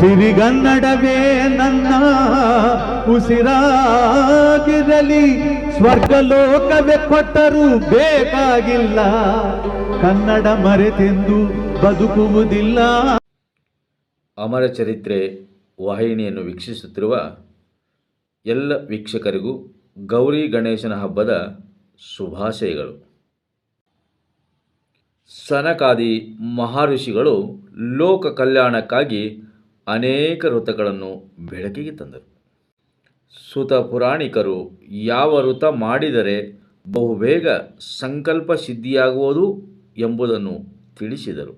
ಸಿರಿಗನ್ನಡವೇ ನನ್ನ ಉಸಿರಾಗಿರಲಿ. ಸ್ವರ್ಗಲೋಕವೇ ಕೊಟ್ಟರೂ ಬೇಕಾಗಿಲ್ಲ. ಕನ್ನಡ ಮರೆತೆಂದು ಬದುಕುವುದಿಲ್ಲ. ಅಮರ ಚರಿತ್ರೆ ವಾಹಿನಿಯನ್ನು ವೀಕ್ಷಿಸುತ್ತಿರುವ ಎಲ್ಲ ವೀಕ್ಷಕರಿಗೂ ಗೌರಿ ಗಣೇಶನ ಹಬ್ಬದ ಶುಭಾಶಯಗಳು. ಸನಕಾದಿ ಮಹರ್ಷಿಗಳು ಲೋಕ ಕಲ್ಯಾಣಕ್ಕಾಗಿ ಅನೇಕ ವೃತಗಳನ್ನು ಬೆಳಕಿಗೆ ತಂದರು. ಸುತ ಪುರಾಣಿಕರು ಯಾವ ಋತ ಮಾಡಿದರೆ ಬಹುಬೇಗ ಸಂಕಲ್ಪ ಸಿದ್ಧಿಯಾಗುವುದು ಎಂಬುದನ್ನು ತಿಳಿಸಿದರು.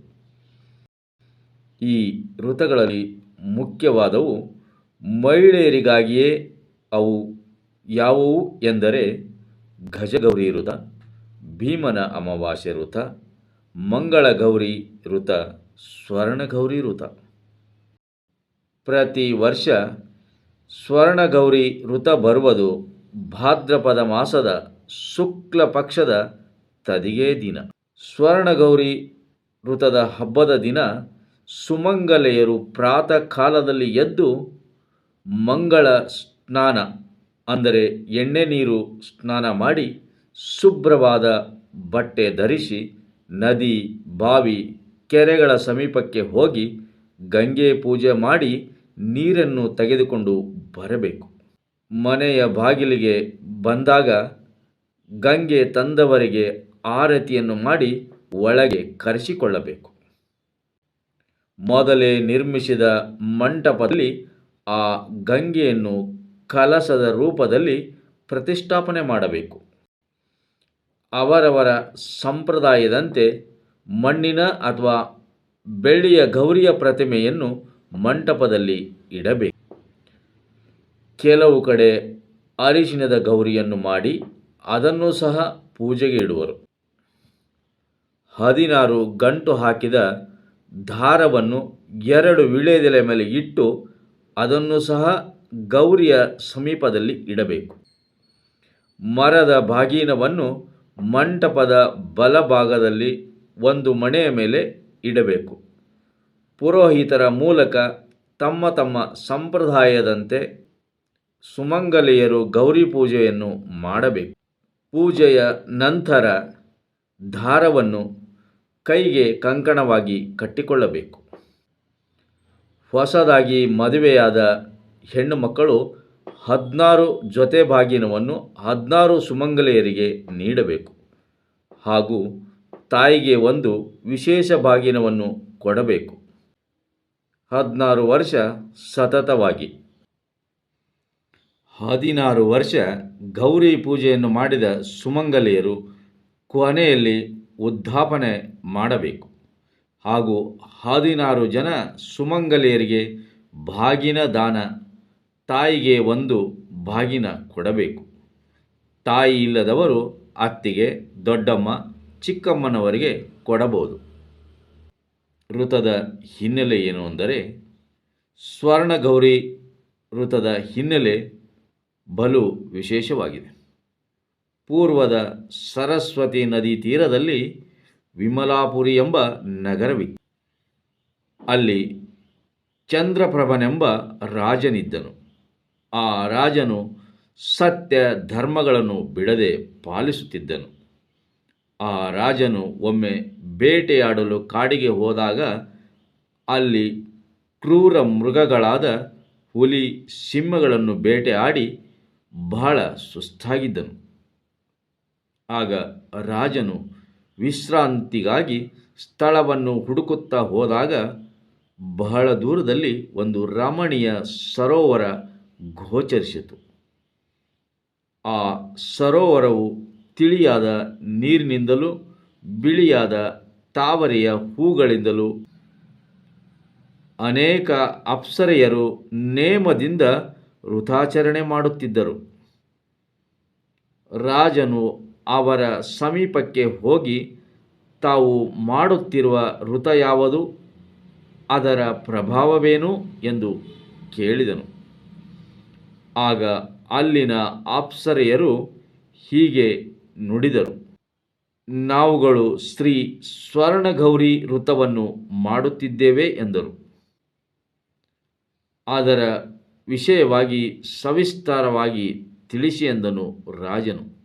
ಈ ವೃತಗಳಲ್ಲಿ ಮುಖ್ಯವಾದವು ಮಹಿಳೆಯರಿಗಾಗಿಯೇ ಅವು ಯಾವುವು ಎಂದರೆ ಗಜಗೌರಿ ಋತ ಭೀಮನ ಅಮಾವಾಸ್ಯೆ ಋತ ಮಂಗಳ ಗೌರಿ ಋತ ಸ್ವರ್ಣಗೌರಿ ಋತ ಪ್ರತಿ ವರ್ಷ ಸ್ವರ್ಣಗೌರಿ ಋತ ಬರುವುದು ಭಾದ್ರಪದ ಮಾಸದ ಶುಕ್ಲ ಪಕ್ಷದ ತದಿಗೆ ದಿನ. ಸ್ವರ್ಣಗೌರಿ ಋತದ ಹಬ್ಬದ ದಿನ ಸುಮಂಗಲೆಯರು ಪ್ರಾತಃ ಕಾಲದಲ್ಲಿ ಎದ್ದು ಮಂಗಳ ಸ್ನಾನ, ಅಂದರೆ ಎಣ್ಣೆ ನೀರು ಸ್ನಾನ ಮಾಡಿ ಶುಭ್ರವಾದ ಬಟ್ಟೆ ಧರಿಸಿ ನದಿ, ಬಾವಿ, ಕೆರೆಗಳ ಸಮೀಪಕ್ಕೆ ಹೋಗಿ ಗಂಗೆ ಪೂಜೆ ಮಾಡಿ ನೀರನ್ನು ತೆಗೆದುಕೊಂಡು ಬರಬೇಕು. ಮನೆಯ ಬಾಗಿಲಿಗೆ ಬಂದಾಗ ಗಂಗೆ ತಂದವರಿಗೆ ಆರತಿಯನ್ನು ಮಾಡಿ ಒಳಗೆ ಕರೆಸಿಕೊಳ್ಳಬೇಕು. ಮೊದಲೇ ನಿರ್ಮಿಸಿದ ಮಂಟಪದಲ್ಲಿ ಆ ಗಂಗೆಯನ್ನು ಕಲಸದ ರೂಪದಲ್ಲಿ ಪ್ರತಿಷ್ಠಾಪನೆ ಮಾಡಬೇಕು. ಅವರವರ ಸಂಪ್ರದಾಯದಂತೆ ಮಣ್ಣಿನ ಅಥವಾ ಬೆಳ್ಳಿಯ ಗೌರಿಯ ಪ್ರತಿಮೆಯನ್ನು ಮಂಟಪದಲ್ಲಿ ಇಡಬೇಕು. ಕೆಲವು ಕಡೆ ಅರಿಶಿನದ ಗೌರಿಯನ್ನು ಮಾಡಿ ಅದನ್ನು ಸಹ ಪೂಜೆಗೆ ಇಡುವರು. ಹದಿನಾರು ಗಂಟು ಹಾಕಿದ ದಾರವನ್ನು ಎರಡು ವಿಳೆದೆಲೆ ಮೇಲೆ ಇಟ್ಟು ಅದನ್ನು ಸಹ ಗೌರಿಯ ಸಮೀಪದಲ್ಲಿ ಇಡಬೇಕು. ಮರದ ಬಾಗಿನವನ್ನು ಮಂಟಪದ ಬಲಭಾಗದಲ್ಲಿ ಒಂದು ಮಣೆಯ ಮೇಲೆ ಇಡಬೇಕು. ಪುರೋಹಿತರ ಮೂಲಕ ತಮ್ಮ ತಮ್ಮ ಸಂಪ್ರದಾಯದಂತೆ ಸುಮಂಗಲೆಯರು ಗೌರಿ ಪೂಜೆಯನ್ನು ಮಾಡಬೇಕು. ಪೂಜೆಯ ನಂತರ ದಾರವನ್ನು ಕೈಗೆ ಕಂಕಣವಾಗಿ ಕಟ್ಟಿಕೊಳ್ಳಬೇಕು. ಹೊಸದಾಗಿ ಮದುವೆಯಾದ ಹೆಣ್ಣು ಮಕ್ಕಳು ಹದಿನಾರು ಜೊತೆ ಬಾಗಿನವನ್ನು ಹದಿನಾರು ಸುಮಂಗಲೆಯರಿಗೆ ನೀಡಬೇಕು ಹಾಗೂ ತಾಯಿಗೆ ಒಂದು ವಿಶೇಷ ಬಾಗಿನವನ್ನು ಕೊಡಬೇಕು. ಹದಿನಾರು ವರ್ಷ ಸತತವಾಗಿ. ಹದಿನಾರು ವರ್ಷ ಗೌರಿ ಪೂಜೆಯನ್ನು ಮಾಡಿದ ಸುಮಂಗಲಿಯರು ಕೊನೆಯಲ್ಲಿ ಉದ್ಧಾಪನೆ ಮಾಡಬೇಕು. ಹಾಗೂ ಹದಿನಾರು ಜನ ಸುಮಂಗಲಿಯರಿಗೆ ಬಾಗಿನ ದಾನ, ತಾಯಿಗೆ ಒಂದು ಬಾಗಿನ ಕೊಡಬೇಕು. ತಾಯಿ ಇಲ್ಲದವರು ಅತ್ತಿಗೆ, ದೊಡ್ಡಮ್ಮ, ಚಿಕ್ಕಮ್ಮನವರಿಗೆ ಕೊಡಬಹುದು. ಋತದ ಹಿನ್ನೆಲೆ ಏನು ಅಂದರೆ ಸ್ವರ್ಣಗೌರಿ ಋತದ ಹಿನ್ನೆಲೆ ಬಲು ವಿಶೇಷವಾಗಿದೆ. ಪೂರ್ವದ ಸರಸ್ವತಿ ನದಿ ತೀರದಲ್ಲಿ ವಿಮಲಾಪುರಿ ಎಂಬ ನಗರವಿತ್ತು. ಅಲ್ಲಿ ಚಂದ್ರಪ್ರಭನೆಂಬ ರಾಜನಿದ್ದನು. ಆ ರಾಜನು ಸತ್ಯ ಧರ್ಮಗಳನ್ನು ಬಿಡದೆ ಪಾಲಿಸುತ್ತಿದ್ದನು. ಆ ರಾಜನು ಒಮ್ಮೆ ಬೇಟೆಯಾಡಲು ಕಾಡಿಗೆ ಹೋದಾಗ ಅಲ್ಲಿ ಕ್ರೂರ ಮೃಗಗಳಾದ ಹುಲಿ ಸಿಂಹಗಳನ್ನು ಬೇಟೆಯಾಡಿ ಬಹಳ ಸುಸ್ತಾಗಿದ್ದನು. ಆಗ ರಾಜನು ವಿಶ್ರಾಂತಿಗಾಗಿ ಸ್ಥಳವನ್ನು ಹುಡುಕುತ್ತಾ ಹೋದಾಗ ಬಹಳ ದೂರದಲ್ಲಿ ಒಂದು ರಮಣೀಯ ಸರೋವರ ಗೋಚರಿಸಿತು. ಆ ಸರೋವರವು ತಿಳಿಯಾದ ನೀರಿನಿಂದಲೂ ಬಿಳಿಯಾದ ತಾವರೆಯ ಹೂಗಳಿಂದಲೂ ಅನೇಕ ಅಪ್ಸರೆಯರು ನೇಮದಿಂದ ವೃತಾಚರಣೆ ಮಾಡುತ್ತಿದ್ದರು. ರಾಜನು ಅವರ ಸಮೀಪಕ್ಕೆ ಹೋಗಿ ತಾವು ಮಾಡುತ್ತಿರುವ ಋತ ಯಾವುದು, ಅದರ ಪ್ರಭಾವವೇನು ಎಂದು ಕೇಳಿದನು. ಆಗ ಅಲ್ಲಿನ ಅಪ್ಸರೆಯರು ಹೀಗೆ ನುಡಿದರು. ನಾವುಗಳು ಶ್ರೀ ಸ್ವರ್ಣಗೌರಿ ವೃತವನ್ನು ಮಾಡುತ್ತಿದ್ದೇವೆ ಎಂದರು. ಅದರ ವಿಷಯವಾಗಿ ಸವಿಸ್ತಾರವಾಗಿ ತಿಳಿಸಿ ಎಂದನು ರಾಜನು.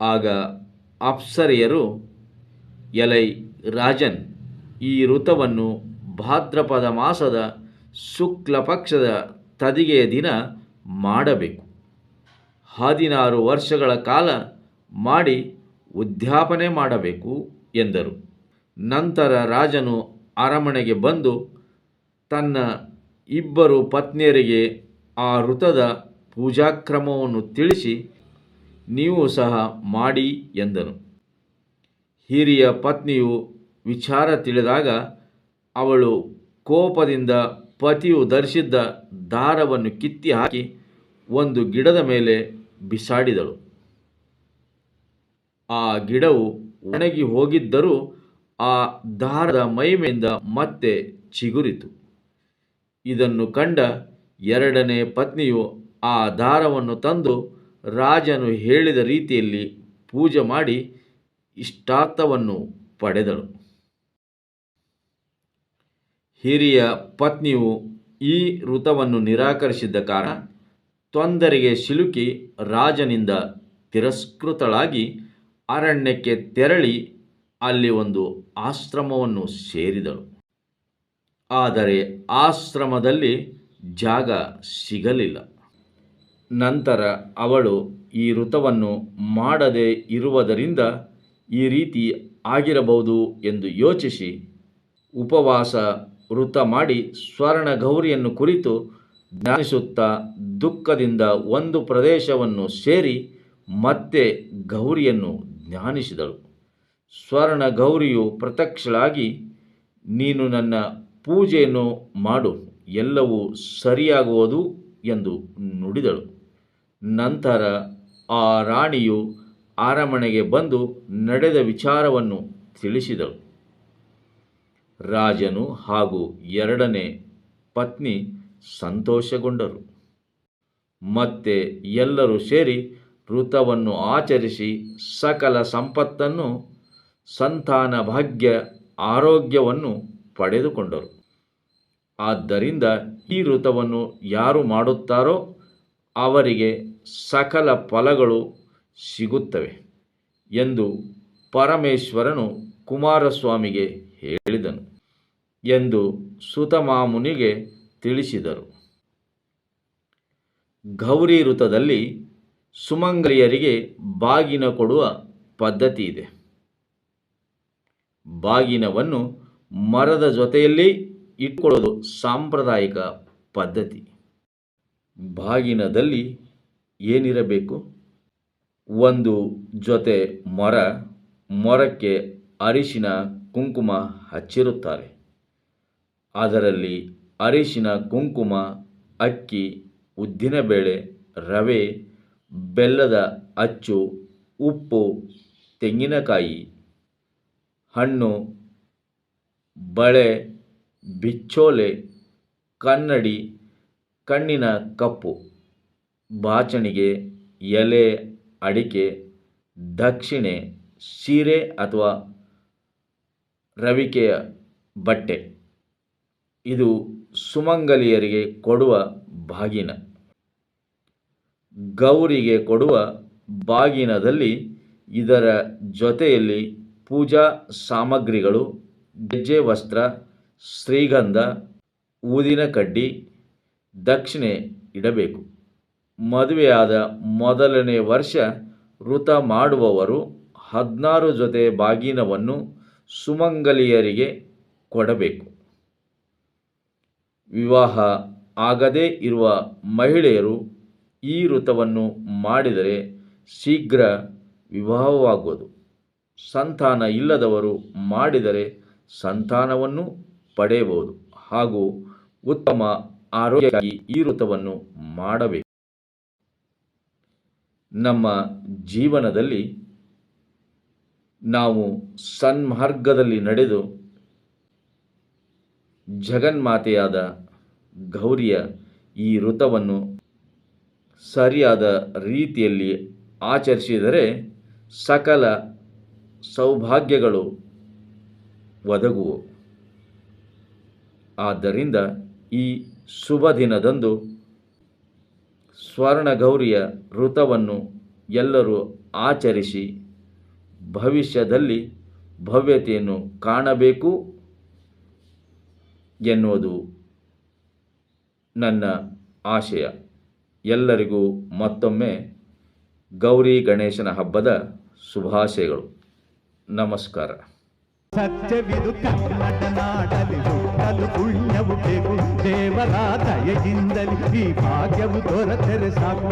ಆಗ ಅಪ್ಸರೆಯರು, ಎಲೈ ರಾಜನ್, ಈ ಋತವನ್ನು ಭಾದ್ರಪದ ಮಾಸದ ಶುಕ್ಲಪಕ್ಷದ ತದಿಗೆಯ ದಿನ ಮಾಡಬೇಕು. ಹದಿನಾರು ವರ್ಷಗಳ ಕಾಲ ಮಾಡಿ ಉದ್ಯಾಪನೆ ಮಾಡಬೇಕು ಎಂದರು. ನಂತರ ರಾಜನು ಅರಮನೆಗೆ ಬಂದು ತನ್ನ ಇಬ್ಬರು ಪತ್ನಿಯರಿಗೆ ಆ ಋತದ ಪೂಜಾಕ್ರಮವನ್ನು ತಿಳಿಸಿ, ನೀವು ಸಹ ಮಾಡಿ ಎಂದನು. ಹಿರಿಯ ಪತ್ನಿಯು ವಿಚಾರ ತಿಳಿದಾಗ ಅವಳು ಕೋಪದಿಂದ ಪತಿಯು ಧರಿಸಿದ್ದ ದಾರವನ್ನು ಕಿತ್ತಿ ಹಾಕಿ ಒಂದು ಗಿಡದ ಮೇಲೆ ಬಿಸಾಡಿದಳು. ಆ ಗಿಡವು ಒಣಗಿ ಹೋಗಿದ್ದರೂ ಆ ದಾರದ ಮೈಮೆಯಿಂದ ಮತ್ತೆ ಚಿಗುರಿತು. ಇದನ್ನು ಕಂಡ ಎರಡನೇ ಪತ್ನಿಯು ಆ ದಾರವನ್ನು ತಂದು ರಾಜನು ಹೇಳಿದ ರೀತಿಯಲ್ಲಿ ಪೂಜೆ ಮಾಡಿ ಇಷ್ಟಾರ್ಥವನ್ನು ಪಡೆದಳು. ಹಿರಿಯ ಪತ್ನಿಯು ಈ ಋತವನ್ನು ನಿರಾಕರಿಸಿದ್ದ ಕಾರಣ ತೊಂದರೆಗೆ ಸಿಲುಕಿ ರಾಜನಿಂದ ತಿರಸ್ಕೃತಳಾಗಿ ಅರಣ್ಯಕ್ಕೆ ತೆರಳಿ ಅಲ್ಲಿ ಒಂದು ಆಶ್ರಮವನ್ನು ಸೇರಿದಳು. ಆದರೆ ಆಶ್ರಮದಲ್ಲಿ ಜಾಗ ಸಿಗಲಿಲ್ಲ. ನಂತರ ಅವಳು ಈ ವೃತವನ್ನು ಮಾಡದೇ ಇರುವುದರಿಂದ ಈ ರೀತಿ ಆಗಿರಬಹುದು ಎಂದು ಯೋಚಿಸಿ ಉಪವಾಸ ವೃತ ಮಾಡಿ ಸ್ವರ್ಣ ಗೌರಿಯನ್ನು ಕುರಿತು ಜ್ಞಾನಿಸುತ್ತಾ ದುಃಖದಿಂದ ಒಂದು ಪ್ರದೇಶವನ್ನು ಸೇರಿ ಮತ್ತೆ ಗೌರಿಯನ್ನು ಜ್ಞಾನಿಸಿದಳು. ಸ್ವರ್ಣ ಗೌರಿಯು ಪ್ರತ್ಯಕ್ಷಳಾಗಿ, ನೀನು ನನ್ನ ಪೂಜೆಯನ್ನು ಮಾಡು, ಎಲ್ಲವೂ ಸರಿಯಾಗುವುದು ಎಂದು ನುಡಿದಳು. ನಂತರ ಆ ರಾಣಿಯು ಅರಮನೆಗೆ ಬಂದು ನಡೆದ ವಿಚಾರವನ್ನು ತಿಳಿಸಿದಳು. ರಾಜನು ಹಾಗೂ ಎರಡನೇ ಪತ್ನಿ ಸಂತೋಷಗೊಂಡರು. ಮತ್ತೆ ಎಲ್ಲರೂ ಸೇರಿ ಋತವನ್ನು ಆಚರಿಸಿ ಸಕಲ ಸಂಪತ್ತನ್ನು, ಸಂತಾನ ಭಾಗ್ಯ, ಆರೋಗ್ಯವನ್ನು ಪಡೆದುಕೊಂಡರು. ಆದ್ದರಿಂದ ಈ ಋತವನ್ನು ಯಾರು ಮಾಡುತ್ತಾರೋ ಅವರಿಗೆ ಸಕಲ ಫಲಗಳು ಸಿಗುತ್ತವೆ ಎಂದು ಪರಮೇಶ್ವರನು ಕುಮಾರಸ್ವಾಮಿಗೆ ಹೇಳಿದನು ಎಂದು ಸುತಮಾಮುನಿಗೆ ತಿಳಿಸಿದರು. ಗೌರಿ ಋತದಲ್ಲಿ ಸುಮಂಗಲಿಯರಿಗೆ ಬಾಗಿನ ಕೊಡುವ ಪದ್ಧತಿ ಇದೆ. ಬಾಗಿನವನ್ನು ಮರದ ಜೊತೆಯಲ್ಲಿ ಇಟ್ಕೊಳ್ಳೋದು ಸಾಂಪ್ರದಾಯಿಕ ಪದ್ಧತಿ. ಬಾಗಿನದಲ್ಲಿ ಏನಿರಬೇಕು? ಒಂದು ಜೊತೆ ಮೊರ, ಮೊರಕ್ಕೆ ಅರಿಶಿನ, ಕುಂಕುಮ ಹಚ್ಚಿರುತ್ತಾರೆ. ಅದರಲ್ಲಿ ಅರಿಶಿನ, ಕುಂಕುಮ, ಅಕ್ಕಿ, ಉದ್ದಿನಬೇಳೆ, ರವೆ, ಬೆಲ್ಲದ ಅಚ್ಚು, ಉಪ್ಪು, ತೆಂಗಿನಕಾಯಿ, ಹಣ್ಣು, ಬಳೆ, ಬಿಚ್ಚೋಲೆ, ಕನ್ನಡಿ, ಕಣ್ಣಿನ ಕಪ್ಪು, ಬಾಚಣಿಗೆ, ಎಲೆ, ಅಡಿಕೆ, ದಕ್ಷಿಣೆ, ಸೀರೆ ಅಥವಾ ರವಿಕೆಯ ಬಟ್ಟೆ. ಇದು ಸುಮಂಗಲಿಯರಿಗೆ ಕೊಡುವ ಬಾಗಿನ. ಗೌರಿಗೆ ಕೊಡುವ ಬಾಗಿನದಲ್ಲಿ ಇದರ ಜೊತೆಯಲ್ಲಿ ಪೂಜಾ ಸಾಮಗ್ರಿಗಳು, ಗೆಜ್ಜೆ ವಸ್ತ್ರ, ಶ್ರೀಗಂಧ, ಊದಿನ ಕಡ್ಡಿ, ದಕ್ಷಿಣೆ ಇಡಬೇಕು. ಮದುವೆಯಾದ ಮೊದಲನೇ ವರ್ಷ ವೃತ ಮಾಡುವವರು ಹದಿನಾರು ಜೊತೆ ಬಾಗಿನವನ್ನು ಸುಮಂಗಲಿಯರಿಗೆ ಕೊಡಬೇಕು. ವಿವಾಹ ಆಗದೇ ಇರುವ ಮಹಿಳೆಯರು ಈ ಋತವನ್ನು ಮಾಡಿದರೆ ಶೀಘ್ರ ವಿವಾಹವಾಗುವುದು. ಸಂತಾನ ಇಲ್ಲದವರು ಮಾಡಿದರೆ ಸಂತಾನವನ್ನು ಪಡೆಯಬಹುದು ಹಾಗೂ ಉತ್ತಮ ಆರೋಗ್ಯಕ್ಕಾಗಿ ಈ ಋತವನ್ನು ಮಾಡಬೇಕು. ನಮ್ಮ ಜೀವನದಲ್ಲಿ ನಾವು ಸನ್ಮಾರ್ಗದಲ್ಲಿ ನಡೆದು ಜಗನ್ಮಾತೆಯಾದ ಗೌರಿಯ ಈ ವೃತವನ್ನು ಸರಿಯಾದ ರೀತಿಯಲ್ಲಿ ಆಚರಿಸಿದರೆ ಸಕಲ ಸೌಭಾಗ್ಯಗಳು ಒದಗುವು. ಆದ್ದರಿಂದ ಈ ಶುಭ ದಿನದಂದು ಸ್ವರ್ಣಗೌರಿಯ ವೃತವನ್ನು ಎಲ್ಲರೂ ಆಚರಿಸಿ ಭವಿಷ್ಯದಲ್ಲಿ ಭವ್ಯತೆಯನ್ನು ಕಾಣಬೇಕು. ಎನ್ನುವುದು ನನ್ನ ಆಶಯ. ಎಲ್ಲರಿಗೂ ಮತ್ತೊಮ್ಮೆ ಗೌರಿ ಗಣೇಶನ ಹಬ್ಬದ ಶುಭಾಶಯಗಳು. ನಮಸ್ಕಾರ. ಸತ್ಯವಿದು ಕನ್ನಡ ನಾಡಲಿ ಹುಟ್ಟಲು ಪುಣ್ಯವು ಬೇಕು ದೇವರ ದಯೆಯಿಂದಲಿ ಈ ಭಾಗ್ಯವು ದೊರೆತರೆ ಸಾಕು.